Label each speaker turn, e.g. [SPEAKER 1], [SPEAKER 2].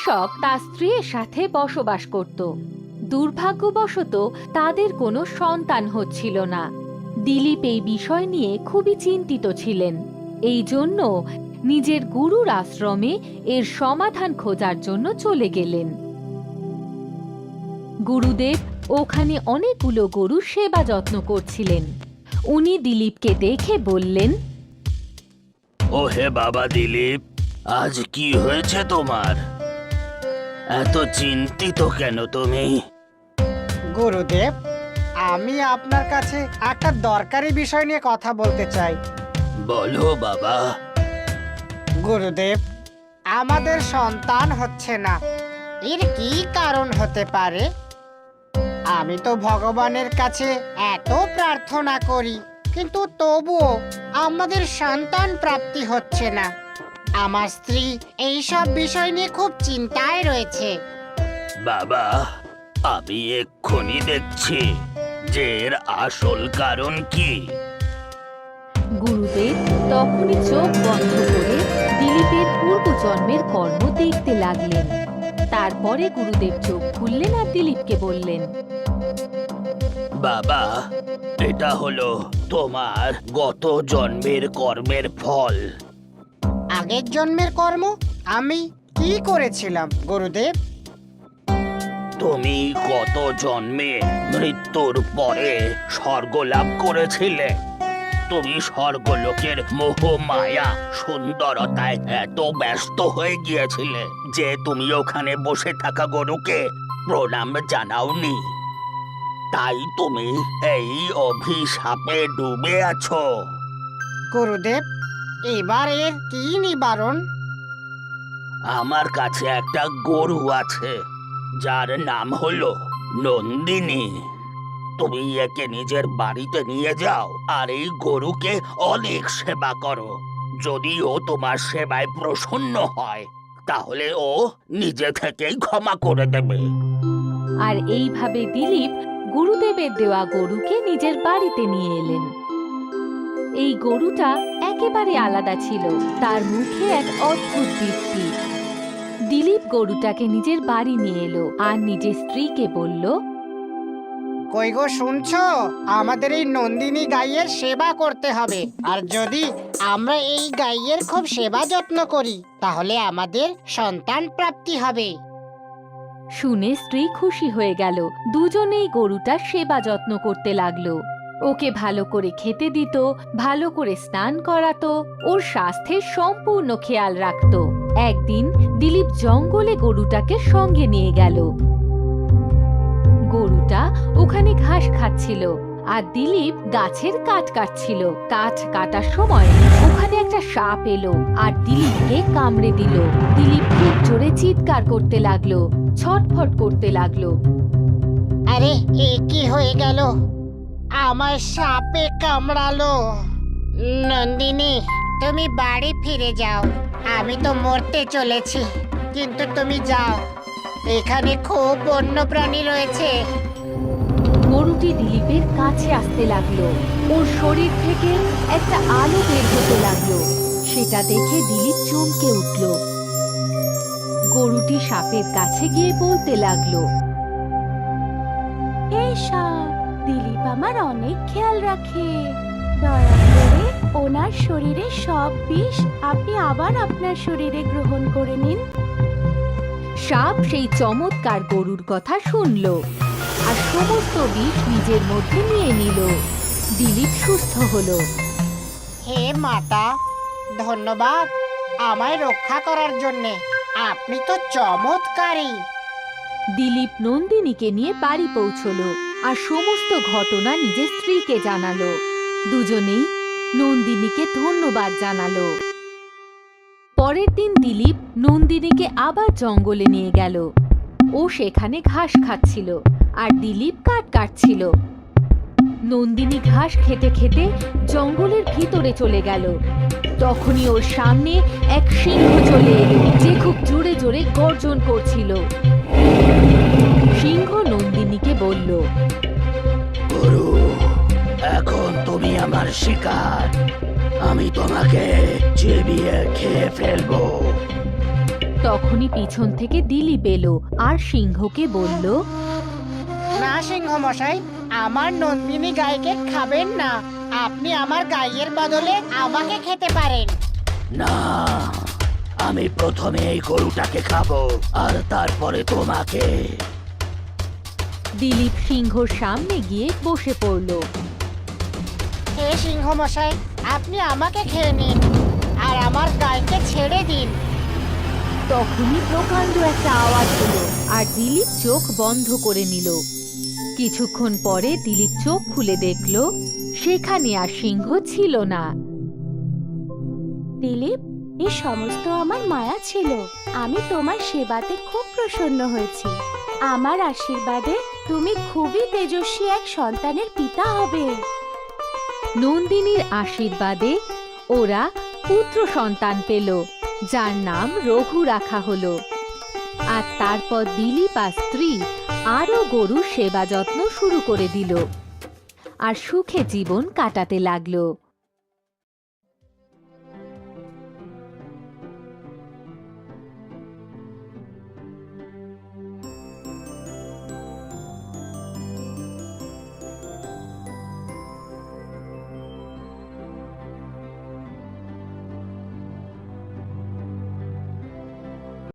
[SPEAKER 1] কৃষক তার স্ত্রীর সাথে বসবাস করত। দুর্ভাগ্যবশত তাদের কোনো সন্তান হচ্ছিল না। দিলীপ এই বিষয় নিয়ে খুবই চিন্তিত ছিলেন। এই জন্য নিজের গুরুর আশ্রমে এর সমাধান খোঁজার জন্য চলে গেলেন। গুরুদেব ওখানে অনেকগুলো গরু সেবা যত্ন করছিলেন। উনি দিলীপকে দেখে বললেন
[SPEAKER 2] ও হে বাবা দিলীপ, আজ কি হয়েছে তোমার? এত চিন্তিত কেন তুমি?
[SPEAKER 3] গুরুদেব আমি আপনার কাছে একটা দরকারি বিষয় নিয়ে কথা বলতে চাই।
[SPEAKER 2] বলো বাবা।
[SPEAKER 3] গুরুদেব আমাদের সন্তান হচ্ছে না। এর কি কারণ হতে পারে? আমি তো ভগবানের কাছে এত প্রার্থনা করি কিন্তু তবুও আমাদের সন্তান প্রাপ্তি হচ্ছে না। আমার স্ত্রী এই সব বিষয় নিয়ে খুব চিন্তায় রয়েছে।
[SPEAKER 2] বাবা আমি এক্ষুনি দেখছি যে এর আসল কারণ কি।
[SPEAKER 1] গুরুদেব তখনই চোখ বন্ধ করে দিলীপের পূর্বজন্মের কর্ম দেখতে লাগলেন। তারপরে গুরুদেব চোখ খুললেন আর দিলীপকে বললেন
[SPEAKER 2] বাবা এটা হলো তোমার গত জন্মের কর্মের ফল।
[SPEAKER 3] আগের জন্মের কর্ম আমি কি করেছিলাম গুরুদেব?
[SPEAKER 2] তুমি গত জন্মে মৃত্যুর পরে স্বর্গ লাভ করেছিলে? তুমি স্বর্গলোকের মোহ মায়া সুন্দরতায় এত ব্যস্ত হয়ে গিয়েছিলে যে তুমি ওখানে বসে থাকা গরুকে প্রণাম জানাওনি। তাই তুমি এই অভিশাপে ডুবে আছো।
[SPEAKER 3] গুরুদেব এবার এর কি নিবারণ?
[SPEAKER 2] আমার কাছে একটা গরু আছে যার নাম হলো নন্দিনী। তুমি একে নিজের বাড়িতে নিয়ে যাও আর এই গরুকে অনেক সেবা করো। যদি ও তোমার সেবায় প্রসন্ন হয় তাহলে ও নিজে থেকেই ক্ষমা করে দেবে।
[SPEAKER 1] আর এইভাবে দিলীপ গুরুদেবের দেওয়া গরুকে নিজের বাড়িতে নিয়ে এলেন। এই গরুটা একেবারে আলাদা ছিল। তার মুখে এক অদ্ভুত দীপ্তি। দিলীপ গরুটাকে নিজের বাড়ি নিয়ে এলো আর নিজের স্ত্রীকে বলল
[SPEAKER 3] কই গো শুনছো? আমাদের এই নন্দিনী গাইয়ের সেবা করতে হবে। আর যদি আমরা এই গাইয়ের খুব সেবা যত্ন করি তাহলে আমাদের সন্তান প্রাপ্তি হবে।
[SPEAKER 1] শুনে স্ত্রী খুশি হয়ে গেল। দুজনেই গরুটার সেবা যত্ন করতে লাগল। ওকে ভালো করে খেতে দিত, ভালো করে স্নান করাতো, ওর স্বাস্থ্যের সম্পূর্ণ খেয়াল রাখত। একদিন দিলীপ জঙ্গলে গরুটাকে সঙ্গে নিয়ে গেল। গরুটা ওখানে ঘাস খাচ্ছিল আর দিলীপ গাছের কাঠ কাটছিল। কাঠ কাটার সময় ওখানে একটা সাপ এলো আর দিলীপকে কামড়ে দিল। দিলীপ খুব জোরে চিৎকার করতে লাগল, ছটফট করতে লাগল।
[SPEAKER 3] আরে কি হয়ে গেল? আমার সাপে কামড়ালো। নন্দিনী, তুমি বাড়ি ফিরে যাও। আমি তো মরতে চলেছি, কিন্তু তুমি যাও। এখানে খুব বন্য প্রাণী রয়েছে।
[SPEAKER 1] গরুটি দিলীপের কাছে আসতে লাগল। ওর শরীর থেকে একটা আলো বের হতে লাগল। সেটা দেখে দিলীপ চমকে উঠল। গরুটি সাপের কাছে গিয়ে বলতে লাগল,
[SPEAKER 4] এই সাপ দিলীপ আমার অনেক খেয়াল রাখে। দয়া করে ওনার শরীরে সব বিষ আপনি আবার আপনার শরীরে গ্রহণ করে নিন।
[SPEAKER 1] সাপ সেই চমৎকার গরুর কথা শুনল আর সমস্ত বিষ নিজের মধ্যে নিয়ে নিল। দিলীপ সুস্থ হলো।
[SPEAKER 3] হে মাতা ধন্যবাদ আমায় রক্ষা করার জন্যে। আপনি তো চমৎকারী।
[SPEAKER 1] দিলীপ নন্দিনীকে নিয়ে বাড়ি পৌঁছলো। আর সমস্ত ঘটনা নিজের স্ত্রীকে জানালো। দুজনেই নন্দিনীকে ধন্যবাদ জানালো। পরের দিন দিলীপ নন্দিনীকে আবার জঙ্গলে নিয়ে গেল। ও সেখানে ঘাস খাচ্ছিল আর দিলীপ কাঠ কাটছিল। নন্দিনী ঘাস খেতে খেতে জঙ্গলের ভিতরে চলে গেল। তখনই ওর সামনে এক সিংহ চলে যে খুব জোরে জোরে গর্জন করছিল। সিংহ নন্দিনীকে বলল
[SPEAKER 2] গরু এখন তুমি আমার শিকার। আমি তোমাকে চিবিয়ে খেয়ে ফেলব।
[SPEAKER 1] তখনই পিছন থেকে দিলীপ এলো আর সিংহকে বলল
[SPEAKER 3] না সিংহ মশাই আমার নন্দিনী গাইকে খাবেন না। আপনি আমার গাইয়ের বদলে আমাকে খেতে পারেন।
[SPEAKER 2] না আমি প্রথমে এই গরুটাকে খাব আর তারপরে তোমাকে।
[SPEAKER 1] দিলীপ সিংহর সামনে গিয়ে বসে পড়ল।
[SPEAKER 3] হে সিংহ মশাই আপনি আমাকে খেয়ে নিন আর আমার গাইকে ছেড়ে দিন।
[SPEAKER 1] তখনই প্রকাণ্ড একটা আওয়াজ হলো আর দিলীপ চোখ বন্ধ করে নিল। কিছুক্ষণ পরে দিলীপ চোখ খুলে দেখল সেখানে আর সিংহ ছিল না।
[SPEAKER 4] দিলীপ এই সমস্ত আমার মায়া ছিল। আমি তোমার সেবাতে খুব প্রসন্ন হয়েছি। আমার আশীর্বাদে তুমি খুবই তেজস্বী এক সন্তানের পিতা হবে।
[SPEAKER 1] নন্দিনীর আশীর্বাদে ওরা পুত্র সন্তান পেল, যার নাম রঘু রাখা হলো। আর তারপর দিলীপ আর স্ত্রী আরও গরু সেবা যত্ন শুরু করে দিল। আর সুখে জীবন কাটাতে লাগল।